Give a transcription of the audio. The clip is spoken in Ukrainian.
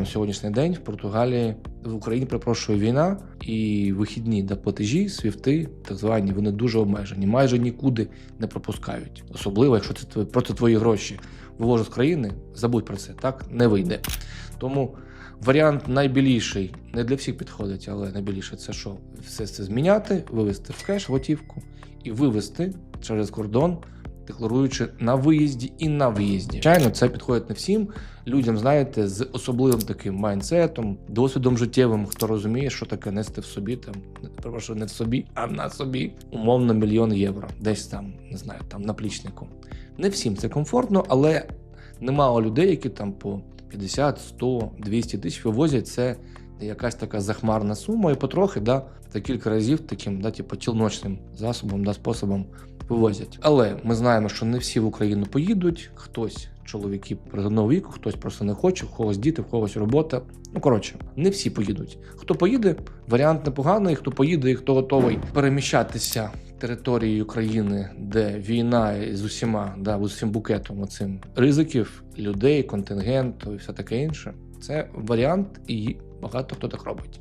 на сьогоднішній день в Португалії в Україні перепрошую війна і вихідні да платежі, свіфти, так звані, вони дуже обмежені, майже нікуди не пропускають. Особливо, якщо це просто твої гроші вивожу з країни, забудь про це, так не вийде. Тому варіант найбіліший, не для всіх підходить, але найбіліше це що? Все це зміняти, вивести в кеш, готівку і вивести через кордон, декларуючи на виїзді і на виїзді. Звичайно, це підходить не всім людям, знаєте, з особливим таким майндсетом, досвідом життєвим, хто розуміє, що таке нести в собі там, перепрошую, не в собі, а на собі умовно мільйон євро, десь там, не знаю, там на плічнику. Не всім це комфортно, але немало людей, які там по 50, 100, 200 тисяч вивозять це якась така захмарна сума, і потрохи, да, та кілька разів таким, да, типу, тілночним засобом, да, способом вивозять. Але ми знаємо, що не всі в Україну поїдуть. Хтось, чоловіки призовного віку, хтось просто не хоче, в когось діти, в когось робота. Ну коротше, не всі поїдуть. Хто поїде, варіант непоганий. Хто поїде і хто готовий переміщатися територією країни, де війна з усіма, да, з усім букетом оцим ризиків, людей, контингенту і все таке інше. Це варіант, і багато хто так робить.